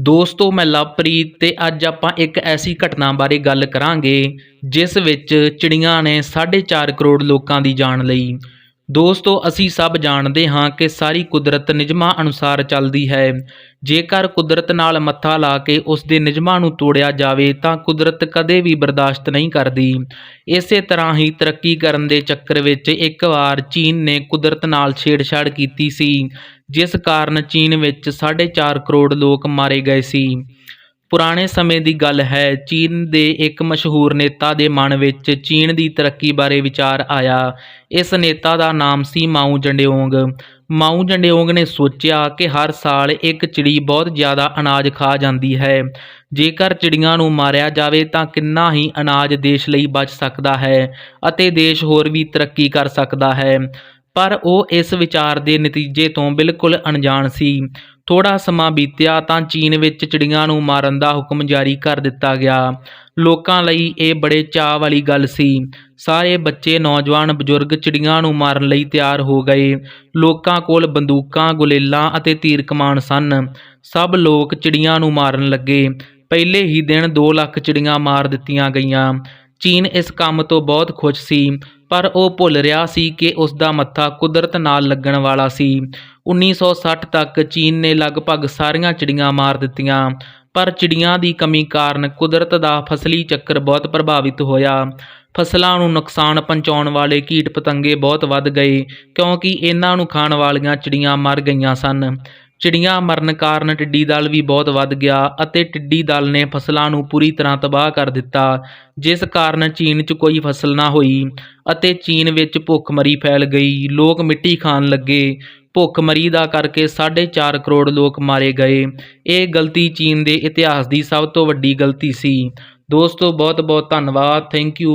ਦੋਸਤੋ, ਮੈਂ ਲਵਪ੍ਰੀਤ ਤੇ ਅੱਜ ਆਪਾਂ ਇੱਕ ਐਸੀ ਘਟਨਾ ਬਾਰੇ ਗੱਲ ਕਰਾਂਗੇ, ਜਿਸ ਵਿੱਚ ਚਿੜੀਆਂ ਨੇ 4.5 ਕਰੋੜ ਲੋਕਾਂ ਦੀ ਜਾਨ ਲਈ। ਦੋਸਤੋ, ਅਸੀਂ ਸਭ ਜਾਣਦੇ ਹਾਂ ਕਿ ਸਾਰੀ ਕੁਦਰਤ ਨਿਯਮਾਂ ਅਨੁਸਾਰ ਚੱਲਦੀ ਹੈ। ਜੇਕਰ ਕੁਦਰਤ ਨਾਲ ਮੱਥਾ ਲਾ ਕੇ ਉਸ ਦੇ ਨਿਯਮਾਂ ਨੂੰ ਤੋੜਿਆ ਜਾਵੇ, ਤਾਂ ਕੁਦਰਤ ਕਦੇ ਵੀ ਬਰਦਾਸ਼ਤ ਨਹੀਂ ਕਰਦੀ। ਇਸੇ ਤਰ੍ਹਾਂ ਹੀ ਤਰੱਕੀ ਕਰਨ ਦੇ ਚੱਕਰ ਵਿੱਚ ਇੱਕ ਵਾਰ ਚੀਨ ਨੇ ਕੁਦਰਤ ਨਾਲ ਛੇੜਛਾੜ ਕੀਤੀ ਸੀ। ਜਿਸ ਕਾਰਨ ਚੀਨ ਵਿੱਚ 4.5 ਕਰੋੜ ਲੋਕ ਮਾਰੇ ਗਏ ਸੀ। ਪੁਰਾਣੇ ਸਮੇਂ ਦੀ ਗੱਲ ਹੈ, ਚੀਨ ਦੇ ਇੱਕ ਮਸ਼ਹੂਰ ਨੇਤਾ ਦੇ ਮਨ ਵਿੱਚ ਚੀਨ ਦੀ ਤਰੱਕੀ ਬਾਰੇ ਵਿਚਾਰ ਆਇਆ। ਇਸ ਨੇਤਾ ਦਾ ਨਾਮ ਸੀ ਮਾਊ ਜੰਡਿਓਂਗ। ਮਾਊ ਜੰਡਿਓਂਗ ਨੇ ਸੋਚਿਆ ਕਿ ਹਰ ਸਾਲ ਇੱਕ ਚਿੜੀ ਬਹੁਤ ਜ਼ਿਆਦਾ ਅਨਾਜ ਖਾ ਜਾਂਦੀ ਹੈ। ਜੇਕਰ ਚਿੜੀਆਂ ਨੂੰ ਮਾਰਿਆ ਜਾਵੇ ਤਾਂ ਕਿੰਨਾ ਹੀ ਅਨਾਜ ਦੇਸ਼ ਲਈ ਬਚ ਸਕਦਾ ਹੈ ਅਤੇ ਦੇਸ਼ ਹੋਰ ਵੀ ਤਰੱਕੀ ਕਰ ਸਕਦਾ ਹੈ। ਪਰ ਉਹ ਇਸ ਵਿਚਾਰ ਦੇ ਨਤੀਜੇ ਤੋਂ ਬਿਲਕੁਲ ਅਣਜਾਣ ਸੀ। ਥੋੜਾ ਸਮਾਂ ਬੀਤਿਆ ਤਾਂ ਚੀਨ ਵਿੱਚ ਚਿੜੀਆਂ ਨੂੰ ਮਾਰਨ ਦਾ ਹੁਕਮ ਜਾਰੀ ਕਰ ਦਿੱਤਾ ਗਿਆ। ਲੋਕਾਂ ਲਈ ਇਹ ਬੜੇ ਚਾਅ ਵਾਲੀ ਗੱਲ ਸੀ। ਸਾਰੇ ਬੱਚੇ, ਨੌਜਵਾਨ, ਬਜ਼ੁਰਗ ਚਿੜੀਆਂ ਨੂੰ ਮਾਰਨ ਲਈ ਤਿਆਰ ਹੋ ਗਏ। ਲੋਕਾਂ ਕੋਲ ਬੰਦੂਕਾਂ, ਗੁਲੇਲਾਂ ਅਤੇ ਤੀਰ ਕਮਾਨ ਸਨ। ਸਭ ਲੋਕ ਚਿੜੀਆਂ ਨੂੰ ਮਾਰਨ ਲੱਗੇ। ਪਹਿਲੇ ਹੀ ਦਿਨ 2 ਲੱਖ ਚਿੜੀਆਂ ਮਾਰ ਦਿੱਤੀਆਂ ਗਈਆਂ। ਚੀਨ ਇਸ ਕੰਮ ਤੋਂ ਬਹੁਤ ਖੁਸ਼ ਸੀ, ਪਰ ਉਹ ਭੁੱਲ ਰਿਹਾ ਸੀ ਕਿ ਉਸ ਦਾ ਮੱਥਾ ਕੁਦਰਤ ਨਾਲ ਲੱਗਣ ਵਾਲਾ ਸੀ। 1960 ਤੱਕ ਚੀਨ ਨੇ ਲਗਭਗ ਸਾਰੀਆਂ ਚਿੜੀਆਂ ਮਾਰ ਦਿੱਤੀਆਂ, ਪਰ ਚਿੜੀਆਂ ਦੀ ਕਮੀ ਕਾਰਨ ਕੁਦਰਤ ਦਾ ਫਸਲੀ ਚੱਕਰ ਬਹੁਤ ਪ੍ਰਭਾਵਿਤ ਹੋਇਆ। ਫਸਲਾਂ ਨੂੰ ਨੁਕਸਾਨ ਪਹੁੰਚਾਉਣ ਵਾਲੇ ਕੀਟ ਪਤੰਗੇ ਬਹੁਤ ਵੱਧ ਗਏ, ਕਿਉਂਕਿ ਇਹਨਾਂ ਨੂੰ ਖਾਣ ਵਾਲੀਆਂ ਚਿੜੀਆਂ ਮਰ ਗਈਆਂ ਸਨ। ਚਿੜੀਆਂ ਮਰਨ ਕਾਰਨ ਟਿੱਡੀ ਦਲ ਵੀ ਬਹੁਤ ਵੱਧ ਗਿਆ ਅਤੇ ਟਿੱਡੀ ਦਲ ਨੇ ਫਸਲਾਂ ਨੂੰ ਪੂਰੀ ਤਰ੍ਹਾਂ ਤਬਾਹ ਕਰ ਦਿੱਤਾ, ਜਿਸ ਕਾਰਨ ਚੀਨ 'ਚ ਕੋਈ ਫਸਲ ਨਾ ਹੋਈ ਅਤੇ ਚੀਨ ਵਿੱਚ ਭੁੱਖਮਰੀ ਫੈਲ ਗਈ। ਲੋਕ ਮਿੱਟੀ ਖਾਣ ਲੱਗੇ। ਭੁੱਖਮਰੀ ਦਾ ਕਰਕੇ 4.5 ਕਰੋੜ ਲੋਕ ਮਾਰੇ ਗਏ। ਇਹ ਗਲਤੀ ਚੀਨ ਦੇ ਇਤਿਹਾਸ ਦੀ ਸਭ ਤੋਂ ਵੱਡੀ ਗਲਤੀ ਸੀ। ਦੋਸਤੋ ਬਹੁਤ ਬਹੁਤ ਧੰਨਵਾਦ। Thank you